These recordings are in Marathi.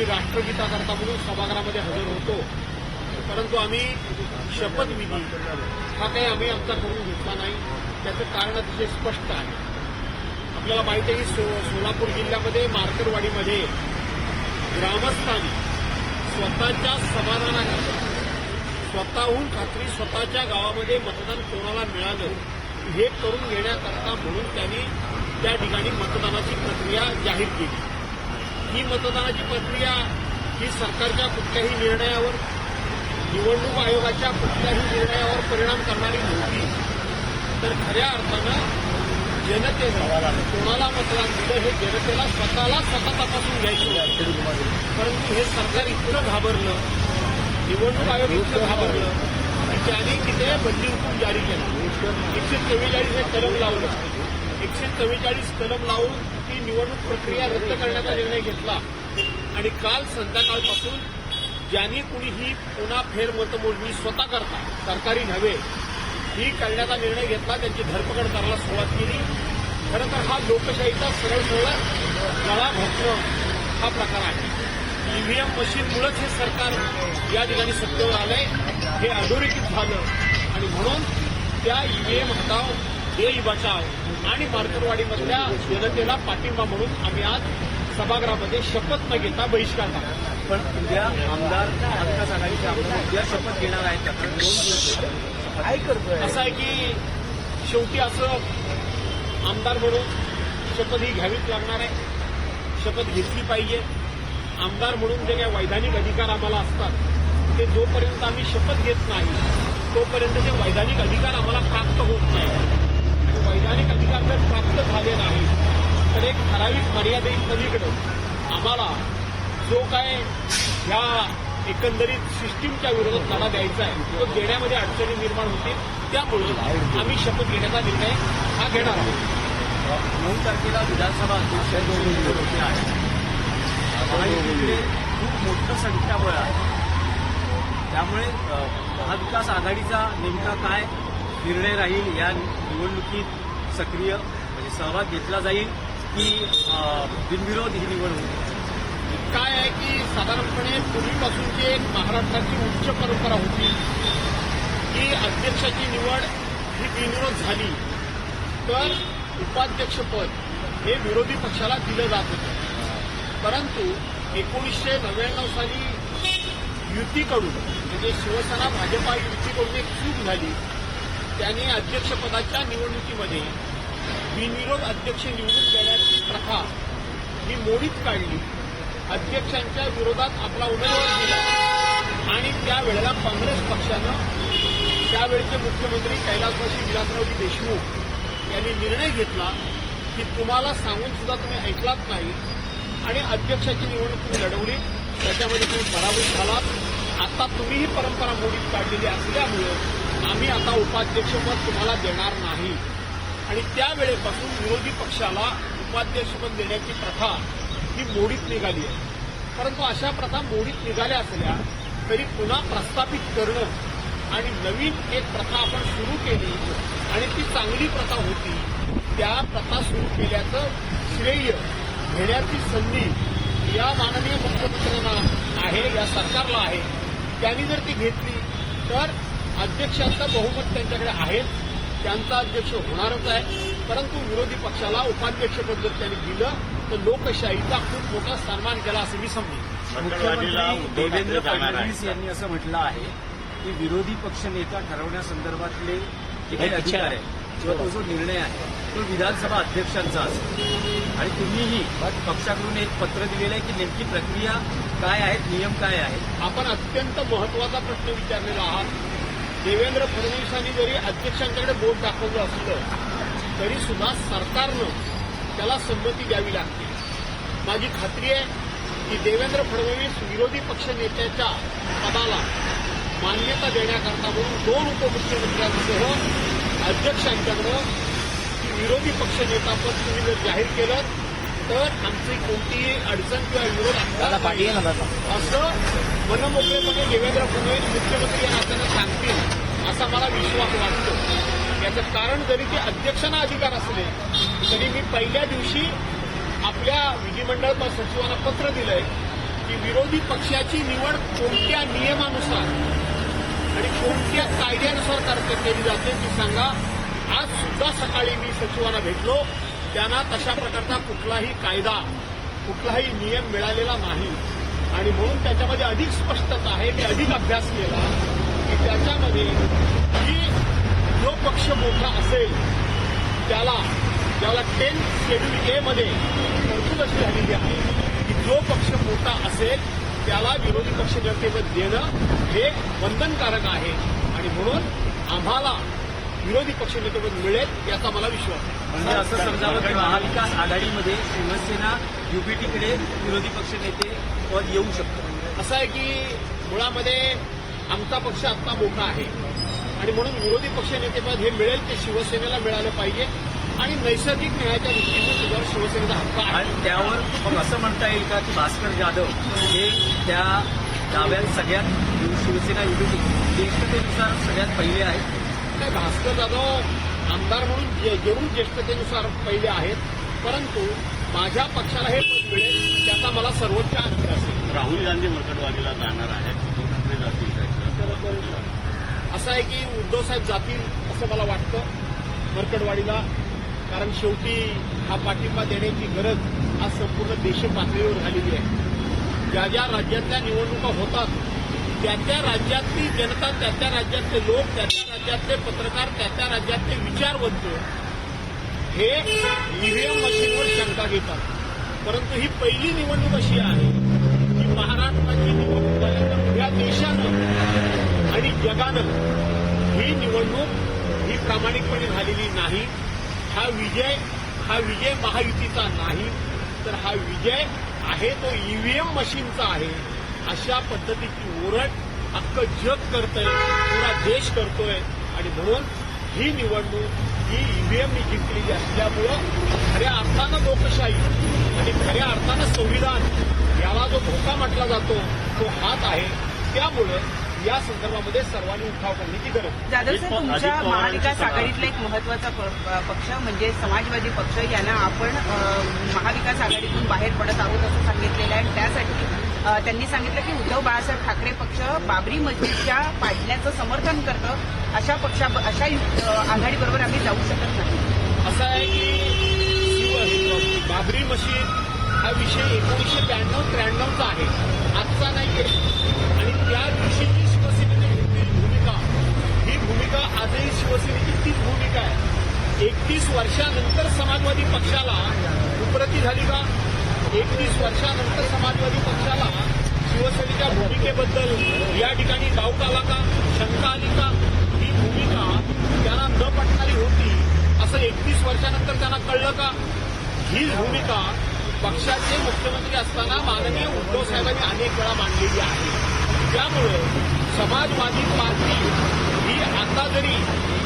आम्ही राष्ट्रगीताकरता म्हणून सभागृहामध्ये हजर होतो. परंतु आम्ही शपथविधी हा काही आम्ही आमचा करून घेतला नाही. त्याचं कारण अतिशय स्पष्ट आहे. आपल्याला माहिती आहे की सो सोलापूर जिल्ह्यामध्ये मार्करवाडीमध्ये ग्रामस्थांनी स्वतःच्या समाधानाकरता स्वतःहून खात्री स्वतःच्या गावामध्ये मतदान कोणाला मिळालं हे करून घेण्याकरता म्हणून त्यांनी त्या ठिकाणी मतदानाची प्रक्रिया जाहीर केली. ही मतदानाची प्रक्रिया ही सरकारच्या कुठल्याही निर्णयावर निवडणूक आयोगाच्या कुठल्याही निर्णयावर परिणाम करणारी नव्हती. तर खऱ्या अर्थानं जनतेनं कोणाला मतदान दिलं हे जनतेला स्वतःला स्वतः तपासून घ्यायचं होतं परंतु हे सरकार इतकं घाबरलं निवडणूक आयोग इतकं घाबरलं की त्यांनी तिथे बंदी हुकूम जारी केला. एकशे चव्वेचाळीस हे कलम लावलं. एकशे चव्वेचाळीस कलम लावून ती निवडणूक प्रक्रिया रद्द करण्याचा निर्णय घेतला. आणि काल संध्याकाळपासून ज्यांनी कुणी ही पुन्हा फेरमतमोजणी स्वतः करता सरकारी नव्हे ही करण्याचा निर्णय घेतला त्यांची धरपकड करायला सुरुवात केली. खरं तर हा लोकशाहीचा सरळ सरळ गळा घोटणं हा प्रकार आहे. ईव्हीएम मशीनमुळेच हे सरकार या ठिकाणी सत्तेवर आलंय. हे अधोरेखित झालं. आणि म्हणून त्या ईव्हीएम हटाव देश बचाव आणि मार्करवाडीमधल्या जनतेला पाठिंबा म्हणून आम्ही आज सभागृहामध्ये शपथ न घेता बहिष्कार टाकला पण उद्या आमदार महाविकास आघाडीचे आमदार उद्या शपथ घेणार आहेत. काय करतोय? असं आहे की शेवटी असं आमदार म्हणून शपथ ही घ्यावीच लागणार आहे. शपथ घेतली पाहिजे. आमदार म्हणून जे काही वैधानिक अधिकार आम्हाला असतात ते जोपर्यंत आम्ही शपथ घेत नाही तोपर्यंत ते वैधानिक अधिकार आम्हाला प्राप्त होत नाही आणि वैधानिक अधिकार जर प्राप्त झाले नाही तर एक ठराविक मर्यादेत पलीकडे आम्हाला जो काय ह्या एकंदरीत सिस्टीमच्या विरोधात लढा द्यायचा आहे तो देण्यामध्ये अडचणी निर्माण होतील. त्यामुळे आम्ही शपथ घेण्याचा निर्णय हा घेणार आहोत. नऊ तारखेला विधानसभा अध्यक्ष निवडणुकी आहे खूप मोठं संख्याबळ आहे. त्यामुळे महाविकास आघाडीचा नेमका काय निर्णय राहील या निवडणुकीत सक्रिय म्हणजे सहभाग घेतला जाईल. की बिनविरोध ही निवडणूक काय आहे की साधारणपणे पूर्वीपासूनची एक महाराष्ट्राची उच्च परंपरा होती की अध्यक्षाची निवड ही बिनविरोध झाली तर उपाध्यक्षपद हे विरोधी पक्षाला दिलं जात होतं. परंतु एकोणीसशे नव्याण्णव साली युतीकडून म्हणजे शिवसेना भाजपा युतीकडून एक चूक झाली. त्यांनी अध्यक्षपदाच्या निवडणुकीमध्ये बिनविरोध अध्यक्ष निवडून देण्याची प्रथा ही मोडीत काढली. अध्यक्षांच्या विरोधात आपला उमेदवार दिला आणि त्यावेळेला काँग्रेस पक्षानं त्यावेळचे मुख्यमंत्री कैलासवासी विलासरावजी देशमुख यांनी निर्णय घेतला की तुम्हाला सांगून सुद्धा तुम्ही ऐकलाच नाही आणि अध्यक्षाची निवडणूक तुम्ही लढवली त्याच्यामध्ये तुम्ही पराभूत झालात. आता तुम्ही ही परंपरा मोडीत काढलेली असल्यामुळं आम्ही आता उपाध्यक्षपद तुम्हाला देणार नाही. आणि त्यावेळेपासून विरोधी पक्षाला उपाध्यक्षपद देण्याची प्रथा ही मोडीत निघाली आहे. परंतु अशा प्रथा मोडीत निघाल्या असल्या तरी पुन्हा प्रस्थापित करणं आणि नवीन एक प्रथा आपण सुरू केली आणि ती चांगली प्रथा होती त्या प्रथा सुरू केल्याचं श्रेय घेण्याची संधी या माननीय मुख्यमंत्र्यांना आहे या सरकारला आहे. त्यांनी जर ती घेतली तर अध्यक्षांचं बहुमत त्यांच्याकडे आहेच. त्यांचा अध्यक्ष होणारच आहे. परंतु विरोधी पक्षाला उपाध्यक्षपद जर त्यांनी दिलं तर लोकशाहीचा खूप मोठा सन्मान केला असं मी समजेन. मुख्यमंत्री देवेंद्र फडणवीस यांनी असं म्हटलं आहे की विरोधी पक्षनेता ठरवण्यासंदर्भातले जे काही अधिकार आहे किंवा तो जो निर्णय आहे तो विधानसभा अध्यक्षांचा असेल. आणि तुम्हीही पक्षाकडून एक पत्र दिलेलं आहे की नेमकी प्रक्रिया काय आहेत नियम काय आहेत? आपण अत्यंत महत्त्वाचा प्रश्न विचारलेला आहात. देवेंद्र फडणवीसांनी जरी अध्यक्षांच्याकडे बोट दाखवलं असलं तरी सुद्धा सरकारनं त्याला संमती द्यावी लागते. माझी खात्री आहे की देवेंद्र फडणवीस विरोधी पक्ष नेत्याच्या पदाला मान्यता देण्याकरता म्हणून दोन उपमुख्यमंत्र्यांसह अध्यक्षांच्याकडं की विरोधी पक्ष नेता पद तुम्ही जर जाहीर केलं तर आमची कोणतीही अडचण किंवा विरोध असणार. असं मनमोकळेपणे देवेंद्र फडणवीस मुख्यमंत्री या नात्यानं सांगतील. असा मला विश्वास वाटतो. याचं कारण जरी ते अध्यक्षांना अधिकार असले तरी मी पहिल्या दिवशी आपल्या विधिमंडळ सचिवांना पत्र दिलंय की विरोधी पक्षाची निवड कोणत्या नियमानुसार आणि कोणत्या कायद्यानुसार करते केली जाते ती सांगा. आज सुद्धा सकाळी मी सचिवांना भेटलो. त्यांना तशा प्रकारचा कुठलाही कायदा कुठलाही नियम मिळालेला नाही. आणि म्हणून त्याच्यामध्ये अधिक स्पष्टता आहे ते अधिक अभ्यास केला की त्याच्यामध्ये की जो पक्ष मोठा असेल त्याला त्याला टेन शेड्यूल ए मध्ये तरतूद अशी झालेली आहे. की जो पक्ष मोठा असेल त्याला विरोधी पक्ष नेतेपद देणं हे बंधनकारक आहे. आणि म्हणून आम्हाला विरोधी पक्ष नेतेपद मिळेल याचा मला विश्वास आहे. म्हणजे असं समजावं की महाविकास आघाडीमध्ये शिवसेना युपीटीकडे विरोधी पक्ष नेते पद येऊ शकतं. असं आहे की मुळामध्ये आमचा पक्ष आत्ता मोठा आहे. आणि म्हणून विरोधी पक्ष नेतेपद हे मिळेल ते शिवसेनेला मिळालं पाहिजे. आणि नैसर्गिक न्यायाच्या दृष्टीने त्याच्यावर शिवसेनेचा हक्क आहे. आणि त्यावर मग असं म्हणता येईल का की भास्कर जाधव हे त्या डाव्यात सगळ्यात शिवसेना युपीटी ज्येष्ठतेनुसार सगळ्यात पहिले आहेत? नाही, भास्कर जाधव आमदार म्हणून जे- जरूर ज्येष्ठतेनुसार पहिले आहेत. परंतु माझ्या पक्षाला हे पद मिळेल त्याचा मला सर्वोच्च आनंद असेल. राहुल गांधी मरकटवाडीला जाणार आहेत. त्याचं. असं आहे की उद्धवसाहेब जातील असं मला वाटतं मरकडवाडीला कारण शेवटी हा पाठिंबा देण्याची गरज आज संपूर्ण देश पातळीवर झालेली आहे. ज्या ज्या राज्यातल्या निवडणुका होतात त्या त्या राज्यातली जनता त्या त्या राज्यातले लोक त्या त्या राज्यातले पत्रकार त्या त्या राज्यातले विचारवंत हे ईव्हीएम मशीनवर शंका घेतात. परंतु ही पहिली निवडणूक अशी आहे की महाराष्ट्राची निवडणूक झाल्यानंतर या देशानं आणि ही निवडणूक ही प्रामाणिकपणे झालेली नाही. हा विजय हा विजय महायुतीचा नाही. तर हा विजय आहे तो ईव्हीएम मशीनचा आहे. अशा पद्धतीची ओरड अख्खं जग करतंय पुरा देश करतोय. आणि म्हणून ही निवडणूक ही ईव्हीएमनी जिंकलेली असल्यामुळं खऱ्या अर्थानं लोकशाही आणि खऱ्या अर्थानं संविधान याला जो धोका म्हटला जातो तो हाच आहे. त्यामुळं या संदर्भामध्ये सर्वांनी उठाव करण्याची गरज. जाधव पवार- तुमच्या महाविकास. आघाडीतला एक महत्त्वाचा पक्ष म्हणजे समाजवादी पक्ष यांना आपण महाविकास आघाडीतून बाहेर पडत आहोत असं सांगितलेलं आहे त्यासाठी त्यांनी सांगितलं की उद्धव बाळासाहेब ठाकरे पक्ष बाबरी मस्जिदच्या पाडण्याचं समर्थन करतं अशा पक्षा अशा आघाडीबरोबर आम्ही जाऊ शकत नाही असं आहे की बाबरी मशीद हा विषय एकोणीसशे ब्याण्णव त्र्याण्णवचा आहे आजचा नाहीये आणि त्या दिवशीची आजही शिवसेनेची तीच भूमिका आहे. एकतीस वर्षानंतर समाजवादी पक्षाला उपरती झाली का? एकतीस वर्षानंतर समाजवादी पक्षाला शिवसेनेच्या भूमिकेबद्दल या ठिकाणी डाऊट आला का? शंका आली का? ही भूमिका त्यांना न पटणारी होती. असं एकतीस वर्षानंतर त्यांना कळलं का? ही भूमिका पक्षाचे मुख्यमंत्री असताना माननीय उद्धव साहेबांनी अनेक वेळा मांडलेली आहे. त्यामुळं समाजवादी पार्टी आता जरी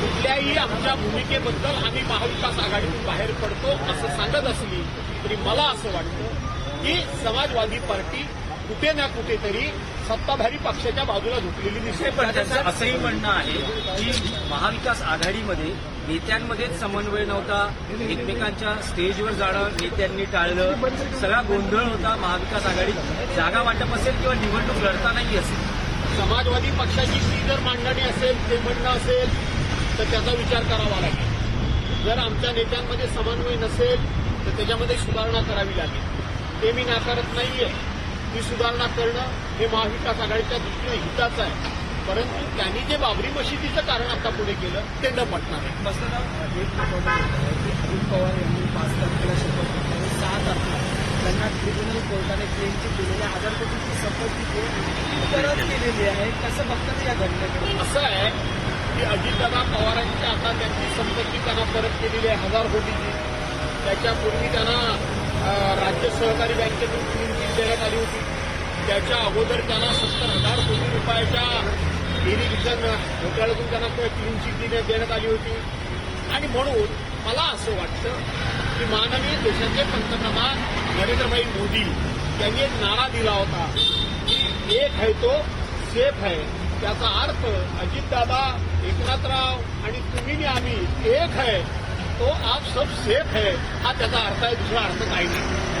कुठल्याही आमच्या भूमिकेबद्दल आम्ही महाविकास आघाडीतून बाहेर पडतो असं सांगत असली तरी मला असं वाटतं की समाजवादी पार्टी कुठे ना कुठेतरी सत्ताधारी पक्षाच्या बाजूला झुकलेली दिसते. पण त्यांचं असंही म्हणणं आहे की महाविकास आघाडीमध्ये नेत्यांमध्येच समन्वय नव्हता एकमेकांच्या स्टेजवर जाणं नेत्यांनी टाळलं सगळा गोंधळ होता महाविकास आघाडीत. जागा वाटप असेल किंवा निवडणूक लढतानाही असेल. समाजवादी पक्षाची ती जर मांडणी असेल ते म्हणणं असेल तर त्याचा विचार करावा लागेल. जर आमच्या नेत्यांमध्ये समन्वय नसेल तर त्याच्यामध्ये सुधारणा करावी लागेल. ते मी नाकारत नाहीये. ती सुधारणा करणं हे महाविकास आघाडीच्या दृष्टीने हिताचं आहे. परंतु त्यांनी जे बाबरी मशिदीचं कारण आता पुढे केलं ते न पटणार आहे एक अजित पवार यांनी पाच तारखेला शपथ घेतली सहा तारखेला त्यांना ट्रिब्युनल कोर्टाने क्लेमची दिलेली हजार कोटीची संपत्ती ते परत केलेली आहे. कसं बघतात या घटनेकडे असं आहे की अजितदादा पवारांच्या आता त्यांची संपत्ती त्यांना परत केलेली आहे हजार कोटीची. त्याच्यापूर्वी त्यांना राज्य सहकारी बँकेतून क्लीन चिट देण्यात आली होती. त्याच्या अगोदर त्यांना सत्तर हजार कोटी रुपयाच्या इरिगेशन घोटाळ्यातून त्यांना क्लीन चिट देण्यात आली होती. आणि म्हणून मला असं वाटतं की माननीय देशाचे पंतप्रधान नरेंद्रभाई मोदी यांनी एक नारा दिला होता. की एक है तो सेफ है त्याचा अर्थ अजितदादा एकनाथराव आणि तुम्ही आम्ही एक है तो आप सब सेफ है हा त्याचा अर्थ आहे. दुसरा अर्थ काही नाही.